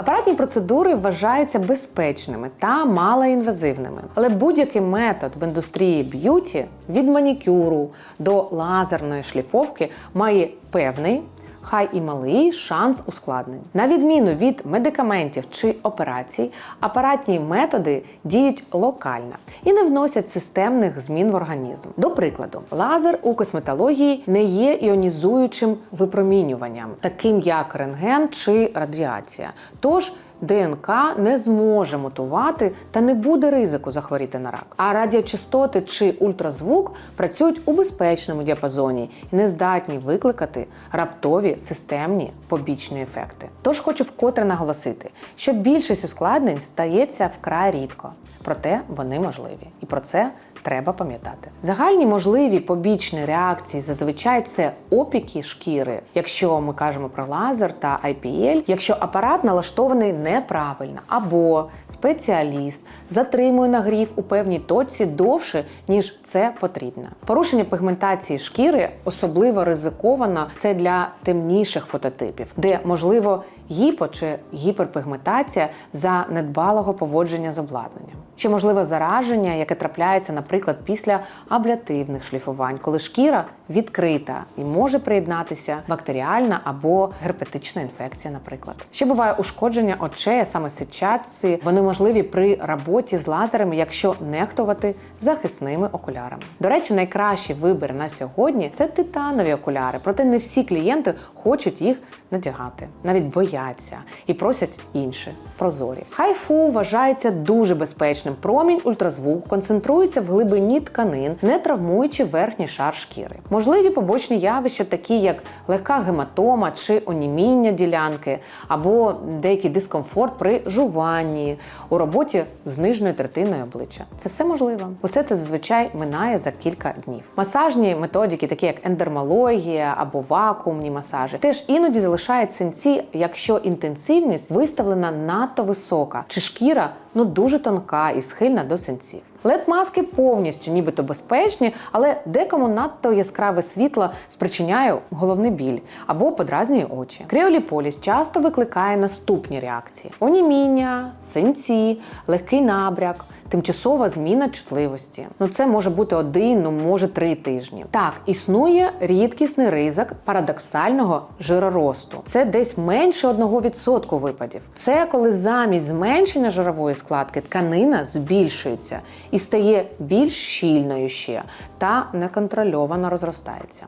Апаратні процедури вважаються безпечними та малоінвазивними, але будь-який метод в індустрії б'юті від манікюру до лазерної шліфовки має певний. Хай і малий шанс ускладнень. На відміну від медикаментів чи операцій, апаратні методи діють локально і не вносять системних змін в організм. До прикладу, лазер у косметології не є іонізуючим випромінюванням, таким як рентген чи радіація. Тож ДНК не зможе мутувати та не буде ризику захворіти на рак. А радіочастоти чи ультразвук працюють у безпечному діапазоні і не здатні викликати раптові системні побічні ефекти. Тож хочу вкотре наголосити, що більшість ускладнень стається вкрай рідко, проте вони можливі, і про це треба пам'ятати. Загальні можливі побічні реакції зазвичай це опіки шкіри, якщо ми кажемо про лазер та IPL, якщо апарат налаштований неправильно, або спеціаліст затримує нагрів у певній точці довше, ніж це потрібно. Порушення пігментації шкіри особливо ризиковано це для темніших фототипів, де можливо гіпо чи гіперпігментація за недбалого поводження з обладнанням. Ще можливе зараження, яке трапляється, наприклад, після аблятивних шліфувань, коли шкіра відкрита і може приєднатися бактеріальна або герпетична інфекція, наприклад. Ще буває ушкодження очей, саме сетчатці. Вони можливі при роботі з лазерами, якщо нехтувати захисними окулярами. До речі, найкращий вибір на сьогодні це титанові окуляри, проте не всі клієнти хочуть їх надягати, навіть бояться і просять інші прозорі. Хайфу вважається дуже безпечним. Промінь ультразвук концентрується в глибині тканин, не травмуючи верхній шар шкіри. Можливі побочні явища, такі як легка гематома чи оніміння ділянки, або деякий дискомфорт при жуванні у роботі з нижньою третиною обличчя. Це все можливо. Усе це зазвичай минає за кілька днів. Масажні методики, такі як ендермологія або вакуумні масажі, теж іноді залишають синці, якщо інтенсивність виставлена надто висока, чи шкіра ну дуже тонка і схильна до синців. LED-маски повністю нібито безпечні, але декому надто яскраве світло спричиняє головний біль або подразнює очі. Кріоліполіс часто викликає наступні реакції: оніміння, синці, легкий набряк. Тимчасова зміна чутливості. Ну це може бути один, ну може три тижні. Так, існує рідкісний ризик парадоксального жироросту. Це десь менше 1% випадів. Це коли замість зменшення жирової складки тканина збільшується і стає більш щільною ще та неконтрольовано розростається.